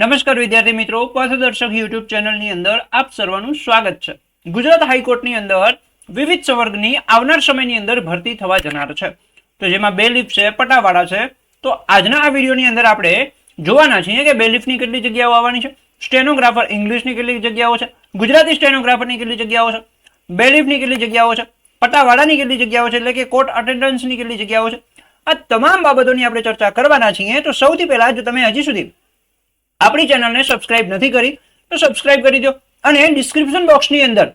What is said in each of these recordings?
નમસ્કાર વિદ્યાર્થી મિત્રો પથદર્શક યુટ્યુબ ચેનલની અંદર આપ સર્વનું સ્વાગત છે. ગુજરાત હાઈકોર્ટની અંદર વિવિધ સંવર્ગની આવનાર સમયની અંદર ભરતી થવા જનાર છે. તો જેમાં બે લીફ છે, પટાવાળા છે. તો આજના આ વિડીયોની અંદર આપણે જોવાના છીએ કે બે લીફની કેટલી જગ્યાઓ આવવાની છે, સ્ટેનોગ્રાફર ઇંગ્લિશની કેટલી જગ્યાઓ છે, ગુજરાતી સ્ટેનોગ્રાફરની કેટલી જગ્યાઓ છે, બે લીફની કેટલી જગ્યાઓ છે, પટાવાળાની કેટલી જગ્યાઓ છે, એટલે કે કોર્ટ અટેન્ડન્સની કેટલી જગ્યાઓ છે. આ તમામ બાબતોની આપણે ચર્ચા કરવાના છીએ. તો સૌથી પહેલા જો તમે હજી સુધી આપણી ચેનલને સબસ્ક્રાઇબ નથી કરી, તો સબસ્ક્રાઇબ કરી દો. અને ડિસ્ક્રિપ્શન બોક્સની અંદર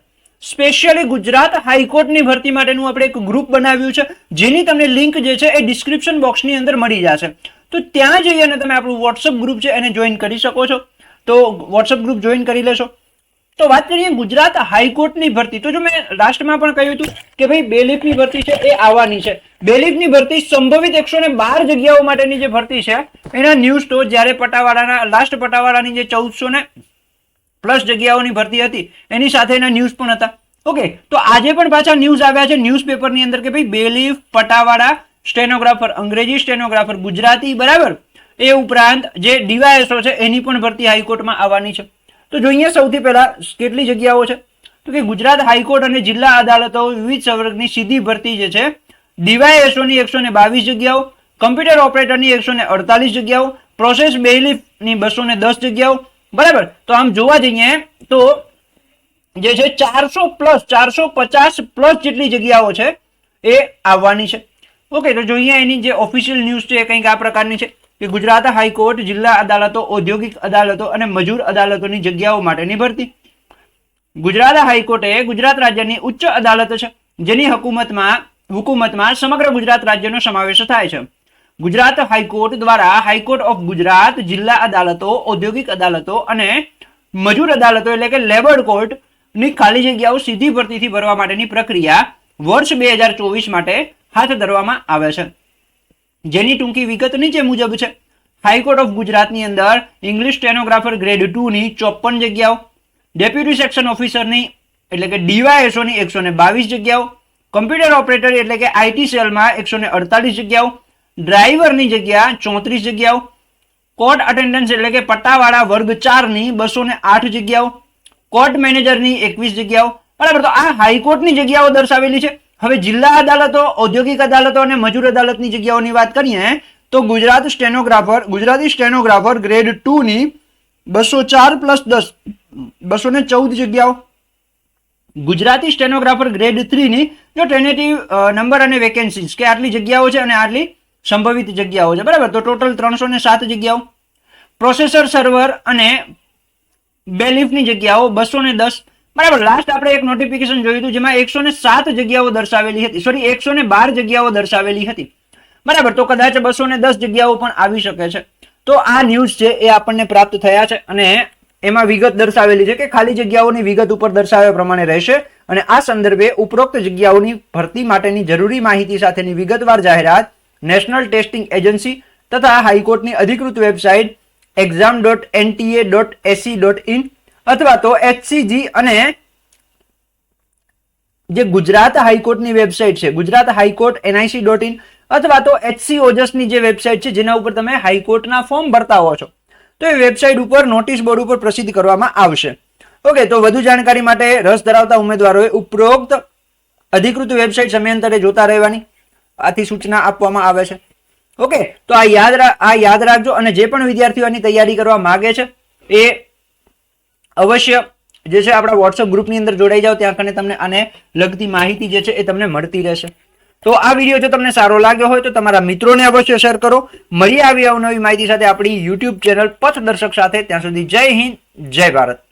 સ્પેશિયલી ગુજરાત હાઈકોર્ટની ભરતી માટેનું આપણે એક ગ્રુપ બનાવ્યું છે, જેની તમને લિંક જે છે એ ડિસ્ક્રિપ્શન બોક્સની અંદર મળી જશે. તો ત્યાં જઈ અને તમે આપણું વોટ્સઅપ ગ્રુપ છે એને જોઈન કરી શકો છો. તો વોટ્સઅપ ગ્રુપ જોઈન કરી લેશો. તો વાત કરીએ ગુજરાત હાઈકોર્ટની ભરતી. તો જો મેં લાસ્ટમાં પણ કહ્યું હતું કે ભાઈ બેલીફની ભરતી છે, એ આવવાની છે. બેલીફની ભરતી સંભવિત એકસો ને બાર જગ્યાઓ માટેની જે ભરતી છે, એના ન્યૂઝ તો જ્યારે પટાવાળાના લાસ્ટ પટાવાળાની જે ચૌદસો ને પ્લસ જગ્યાઓની ભરતી હતી, એની સાથે એના ન્યૂઝ પણ હતા. ઓકે તો આજે પણ પાછા ન્યૂઝ આવ્યા છે ન્યૂઝ પેપરની અંદર કે ભાઈ બેલીફ પટાવાળા સ્ટેનોગ્રાફર અંગ્રેજી સ્ટેનોગ્રાફર ગુજરાતી, બરાબર? એ ઉપરાંત જે ડીવાયએસઓ છે, એની પણ ભરતી હાઈકોર્ટમાં આવવાની છે. તો જોઈએ સૌથી પહેલા કેટલી જગ્યાઓ છે. તો કે ગુજરાત હાઈકોર્ટ અને જિલ્લા અદાલતો વિવિધ સંવર્ગની સીધી ભરતી જે છે, ડીવાયએસઓની એકસો ને બાવીસ જગ્યાઓ, કમ્પ્યુટર ઓપરેટરની એકસો ને અડતાલીસ જગ્યાઓ, પ્રોસેસ બેલિફની બસો ને દસ જગ્યાઓ, બરાબર? તો આમ જોવા જઈએ તો જે છે ચારસો પ્લસ, ચારસો પચાસ પ્લસ જેટલી જગ્યાઓ છે એ આવવાની છે. ઓકે, તો જોઈએ એની જે ઓફિશિયલ ન્યૂઝ છે એ કંઈક આ પ્રકારની છે. કે ગુજરાત હાઈકોર્ટ, જિલ્લા અદાલતો, ઔદ્યોગિક અદાલતો અને મજૂર અદાલતોની જગ્યાઓ માટેની ભરતી ગુજરાત હાઈકોર્ટે ગુજરાત રાજ્યની ઉચ્ચ અદાલત છે, જેની હકુમતમાં, હુકુમતમાં સમગ્ર ગુજરાત રાજ્યનો સમાવેશ થાય છે. ગુજરાત હાઈકોર્ટ દ્વારા હાઈકોર્ટ ઓફ ગુજરાત, જિલ્લા અદાલતો, ઔદ્યોગિક અદાલતો અને મજૂર અદાલતો એટલે કે લેબર કોર્ટની ખાલી જગ્યાઓ સીધી ભરતીથી ભરવા માટેની પ્રક્રિયા વર્ષ બે હજાર ચોવીસ માટે હાથ ધરવામાં આવે છે. જેની ટૂંકી વિગત નીચે મુજબ છે. હાઈકોર્ટ ઓફ ગુજરાતની અંદર ઇંગ્લિશ સ્ટેનોગ્રાફર ગ્રેડ ટુની ચોપન જગ્યાઓ ડેપ્યુટી સેક્શન ઓફિસરની એટલે કે ડીવાયએસઓની એકસો ને બાવીસ જગ્યાઓ કમ્પ્યુટર ઓપરેટર એટલે કે આઈટી સેલમાં એકસો ને અડતાલીસ જગ્યાઓ ડ્રાઈવરની જગ્યા ચોત્રીસ જગ્યાઓ કોર્ટ અટેન્ડન્સ એટલે કે પટ્ટાવાળા વર્ગ ચારની બસો ને આઠ જગ્યાઓ કોર્ટ મેનેજરની એકવીસ જગ્યાઓ. બરાબર, તો આ હાઈકોર્ટની જગ્યાઓ દર્શાવેલી છે. હવે જિલ્લા અદાલતો, ઔદ્યોગિક અદાલતો અને મજૂર અદાલતની જગ્યાઓની વાત કરીએ, તો Gujarat stenographer, Gujarati stenographer grade ટુની બસો ચાર પ્લસ દસ, બસો ને ચૌદ જગ્યાઓ. ગુજરાતી સ્ટેનોગ્રાફર ગ્રેડ થ્રીની જો ટેનેટિવ નંબર અને વેકેન્સીઝ કે આટલી જગ્યાઓ છે અને આટલી સંભવિત જગ્યાઓ છે, બરાબર? તો ટોટલ ત્રણસો ને સાત જગ્યાઓ. પ્રોસેસર સર્વર અને બેલિફની જગ્યાઓ બસો ને દસ બરાબર લાસ્ટ આપણે એક નોટિફિકેશન જોયું હતું જેમાં એકસો ને સાત જગ્યાઓ દર્શાવેલી હતી. સોરી એકસો ને બાર જગ્યાઓ દર્શાવેલી હતી. બરાબર, તો કદાચ બસો ને દસ જગ્યાઓ પણ આવી શકે છે. તો આ ન્યૂઝ છે એ આપણને પ્રાપ્ત થયા છે અને એમાં વિગત દર્શાવેલી છે કે ખાલી જગ્યાઓની વિગત ઉપર દર્શાવ્યા પ્રમાણે રહેશે અને આ સંદર્ભે ઉપરોક્ત જગ્યાઓની ભરતી માટેની જરૂરી માહિતી સાથેની વિગતવાર જાહેરાત નેશનલ ટેસ્ટિંગ એજન્સી તથા હાઈકોર્ટની અધિકૃત website exam dot NTA dot AC dot in અથવા તો એચસીજી અને જે ગુજરાત હાઈકોર્ટની વેબસાઇટ છે, Gujarat high court NIC dot in અથવા તો એચસી ઓજસની જે વેબસાઇટ છે, જેના ઉપર તમે હાઈકોર્ટના ફોર્મ ભરતા હો છો. તો એ વેબસાઇટ ઉપર નોટિસ બોર્ડ ઉપર પ્રસિદ્ધ કરવામાં આવશે. ઓકે, તો વધુ જાણકારી માટે રસ ધરાવતા ઉમેદવારોએ ઉપરોક્ત અધિકૃત વેબસાઇટ સમયાંતરે જોતા રહેવાની આથી સૂચના આપવામાં આવે છે. ઓકે, તો આ યાદ આ યાદ રાખજો અને જે પણ વિદ્યાર્થીઓની તૈયારી કરવા માગે છે, એ અવશ્ય જે છે આપણા વોટ્સઅપ ગ્રુપની અંદર જોડાઈ જાઓ, ત્યાં કને તમને આને લગતી માહિતી જે છે એ તમને મળતી રહેશે. તો આ વીડિયો જો તમને સારો લાગ્યો હોય તો તમારા મિત્રોને અવશ્ય શેર કરો. મળીએ આવી અવનવી માહિતી સાથે આપણી યુટ્યુબ ચેનલ પથ દર્શક સાથે. ત્યાં સુધી જય હિન્દ, જય ભારત.